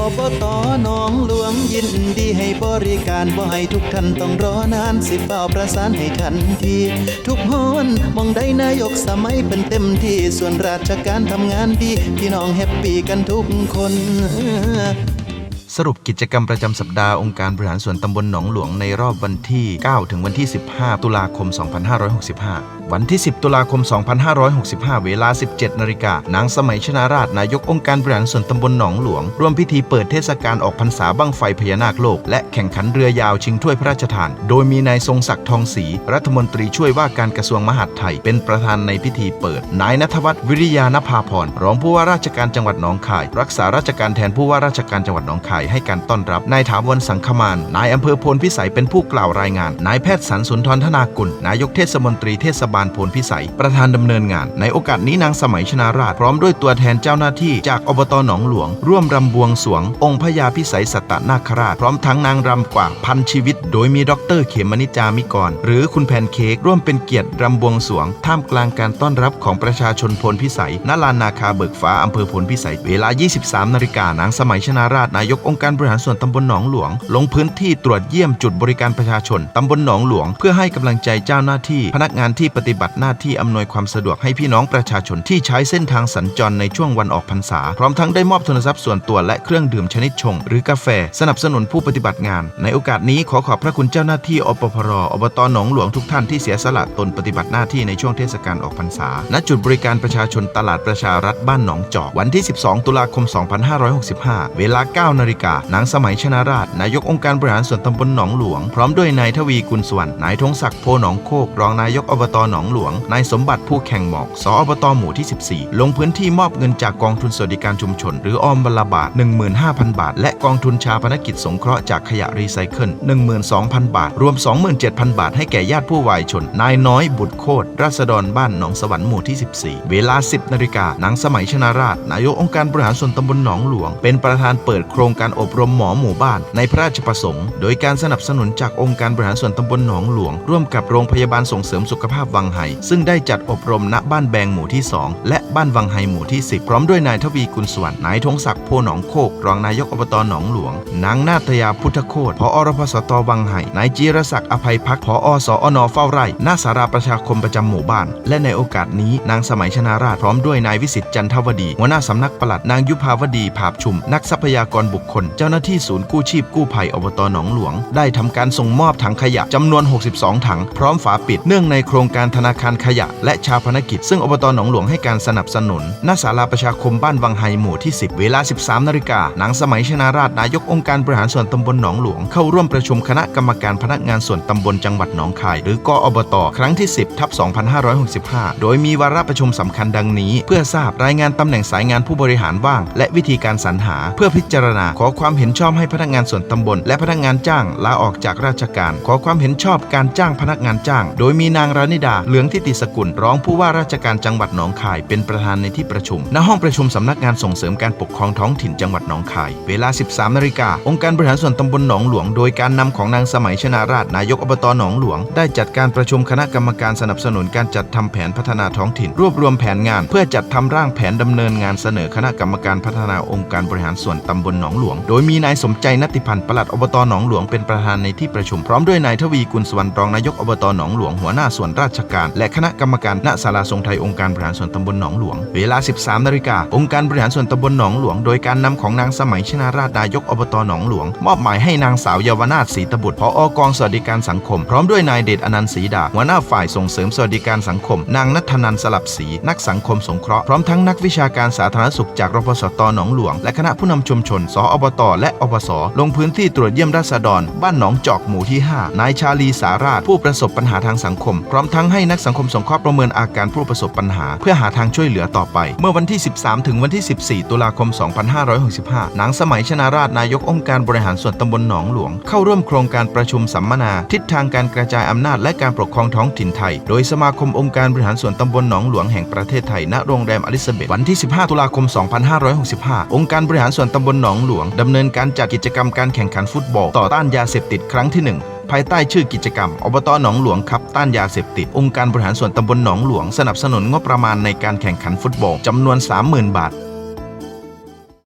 อบตหนองหลวงยินดีให้บริการบ่ให้ทุกท่านต้องรอนานสิเฝ้าประสานให้ทันที ทุกหอนมองได้นายกสมัยเป็นเต็มที่ส่วนราชการทำงานดีพี่น้องแฮปปี้กันทุกคน สรุปกิจกรรมประจำสัปดาห์องค์การบริหารส่วนตำบลหนองหลวงในรอบวันที่ 9 ถึงวันที่ 15 ตุลาคม 2565 วันที่ 10 ตุลาคม 2565 เวลา 17 นาฬิกานางสมัยชนาราชนายกองค์การบริหารส่วนตำบลหนองหลวง ร่วมพิธีเปิดเทศกาลออกพรรษาบั้งไฟพญานาคโลก และแข่งขันเรือยาวชิงถ้วยพระราชทาน โดยมีนายทรงศักดิ์ทองศรีรัฐมนตรีช่วยว่าการกระทรวงมหาดไทย เป็นประธานในพิธีเปิด นายนัทวัฒน์วิริยานภาพรรองผู้ว่าราชการจังหวัดหนองคาย รักษาราชการแทนผู้ว่าราชการจังหวัดหนองคายให้การต้อนรับนายถาวรสังคมานนายอำเภอโพนพิสัยเป็นผู้กล่าวรายงานนายแพทย์สันสุนทรธนากุลนายกเทศมนตรีเทศบาลโพนพิสัย ประธานดำเนินงาน ในโอกาสนี้นางสมัยชนาราชพร้อมด้วยตัวแทนเจ้าหน้าที่จากอบตหนองหลวง ร่วมรำบวงสวง องค์พญาพิสัยสัตตนาคราช พร้อมทั้งนางรำกว่าพันชีวิต โดยมีดรเขมนิจามิกร หรือคุณแพนเค้กร่วมเป็นเกียรติรำบวงสวง ท่ามกลางการต้อนรับของประชาชนพลพิสัยณลานนาคาเบิกฟ้าอำเภอพลพิสัย เวลา 23 นาฬิกานางสมัยชนาราชนายกองค์การบริหารส่วนตำบลหนองหลวง ลงพื้นที่ตรวจเยี่ยมจุดบริการประชาชนตำบลหนองหลวง เพื่อให้กำลังใจเจ้าหน้าที่พนักงานที่ปฏิฏิบัติหน้าที่อำนวยความสะดวกให้พี่น้องประชาชนที่ใช้เส้นทางสัญจรในช่วงวันออกพรรษา พร้อมทั้งได้มอบทุนทรัพย์ส่วนตัวและเครื่องดื่มชนิดชง หรือกาแฟ สนับสนุนผู้ปฏิบัติงาน ในโอกาสนี้ขอขอบพระคุณเจ้าหน้าที่อปพรอบตหนองหลวงทุกท่านที่เสียสละตนปฏิบัติหน้าที่ในช่วงเทศกาลออกพรรษา ณ จุดบริการประชาชนตลาดประชารัฐบ้านหนองจอกวันที่ 12 ตุลาคม 2565 เวลา 9 นาฬิกา นางสมัยชนาราช นายกองค์การบริหารส่วนตำบลหนองหลวง พร้อมด้วยนายทวีกุลสวรรณนายธงศักดิ์โพหนองโคก รองนายกอบตหนองหลวง นายสมบัติผู้แข่งหมอก สอบตหมู่ที่ 14 ลงพื้นที่มอบเงินจากกองทุนสวัสดิการชุมชน หรือออมบลบาท 15,000 บาท และกองทุนชาพนกิจสงเคราะห์จากขยะรีไซเคิล 12,000 บาท รวม 27,000 บาทให้แก่ญาติผู้วายชน นายน้อยบุตรโคตรราษฎรบ้านหนองสวรรค์หมู่ที่ 14 เวลา 10นาฬิกาหนางสมัยชนาราชนายกองค์การบริหารส่วนตำบลหนองหลวง เป็นประธานเปิดโครงการอบรมหมอหมู่บ้าน ในพระราชประสงค์ โดยการสนับสนุนจากองค์การบริหารส่วนตำบลหนองหลวง ร่วมกับโรงพยาบาลส่งเสริมสุขภาพวังไหซึ่งได้จัดอบรมณบ้านแบงหมู่ที่ 2 และบ้านวังไหหมู่ที่ 10 พร้อมด้วยนายทวีกุลสวรรค์นายธงศักดิ์โพหนองโคก รองนายกอบตหนองหลวง นางนาตยาพุทธโคตผอรพสตวังไห่นายจีรศักดิ์อภัยพักผอสอนเฝ้าไร่หน้าสาราประชาคมประจำหมู่บ้าน และในโอกาสนี้นางสมัยชนาราชพร้อมด้วยนายวิสิตจันทวดี หัวหน้าสำนักปลัดนางยุพาวดีผาบชุม นักทรัพยากรบุคคล เจ้าหน้าที่ศูนย์กู้ชีพกู้ภัยอบตหนองหลวง ได้ทำการส่งมอบถังขยะจำนวน 62 ถัง พร้อมฝาปิดเนื่องในโครงการธนาคารขยะและชาพนกิจ ซึ่งอบตหนองหลวงให้การสนับสนุนณศาลาประชาคมบ้านวังไฮหมู่ที่ 10 เวลา 13นาฬิกาหนางสมัยชนาราชนายกองค์การบริหารส่วนตำบลหนองหลวง เข้าร่วมประชุมคณะกรรมการพนักงานส่วนตำบลจังหวัดหนองคาย หรือกอบต ครั้งที่ 10ทับ2565 โดยมีวาระประชุมสำคัญดังนี้ เพื่อทราบรายงานตำแหน่งสายงานผู้บริหารว่าง และวิธีการสรรหา เพื่อพิจารณาขอความเห็นชอบให้พนักงานส่วนตำบล และพนักงานจ้างลาออกจากราชการ ขอความเห็นชอบการจ้างพนักงานจ้าง โดยมีนางรานิดาเหลืองทิติสกุลรองผู้ว่าราชการจังหวัดหนองคาย เป็นประธานในที่ประชุม ณห้องประชุมสำนักงานส่งเสริมการปกครองท้องถิ่นจังหวัดหนองคาย เวลา 13นาฬิกาองค์การบริหารส่วนตำบลหนองหลวง โดยการนำของนางสมัยชนาราชนายกอบตหนองหลวง ได้จัดการประชุมคณะกรรมการสนับสนุนการจัดทำแผนพัฒนาท้องถิ่น รวบรวมแผนงาน เพื่อจัดทำร่างแผนดำเนินงานเสนอคณะกรรมการพัฒนาองค์การบริหารส่วนตำบลหนองหลวง โดยมีนายสมใจนัตติพันธ์ปลัดอบตหนองหลวงเป็นประธานในที่ประชุมพร้อมด้วยนายทวีกุลสวรรณรองนายกอบตหนองหลวงหัวหน้าส่วนราชการ และคณะกรรมการณศาลาทรงไทยองค์การบริหารส่วนตำบลหนองหลวง เวลา 13นาฬิกาองค์การบริหารส่วนตำบลหนองหลวง โดยการนำของนางสมัยชนาราชนายกอบตหนองหลวง มอบหมายให้นางสาวเยาวนาถศรีตบุตรผออกองสวัสดิการสังคม พร้อมด้วยนายเดชอนันต์ศรีดาหัวหน้าฝ่ายส่งเสริมสวัสดิการสังคม นางนัทนันสลับศรีนักสังคมสงเคราะห์พร้อมทั้งนักวิชาการสาธารณสุขจากรพสตหนองหลวง และคณะผู้นำชุมชน สอบต และอปสลงพื้นที่ตรวจเยี่ยมราษฎร บ้านหนองจอกหมู่ที่ 5 นายชาลีสาราชผู้ประสบปัญหาทางสังคม พร้อมทั้งใให้นักสังคมสงเคราะห์ประเมินอาการผู้ประสบปัญหา เพื่อหาทางช่วยเหลือต่อไป เมื่อวันที่ 13 ถึงวันที่ 14 ตุลาคม 2565นางสมัยชนาราชนายกองค์การบริหารส่วนตำบลหนองหลวง เข้าร่วมโครงการประชุมสัมมนา ทิศทางการกระจายอำนาจและการปกครองท้องถิ่นไทย โดยสมาคมองค์การบริหารส่วนตำบลหนองหลวงแห่งประเทศไทยณโรงแรมอลิซาเบธวันที่ 15 ตุลาคม 2565 องค์การบริหารส่วนตำบลหนองหลวงดำเนินการจัดกิจกรรมการแข่งขันฟุตบอลต่อต้านยาเสพติดครั้งที่หนึ่ง ภายใต้ชื่อกิจกรรม อบตหนองหลวงครับต้านยาเสพติด องค์การบริหารส่วนตำบลหนองหลวง สนับสนุนงบประมาณในการแข่งขันฟุตบอลจำนวน 30,000 บาท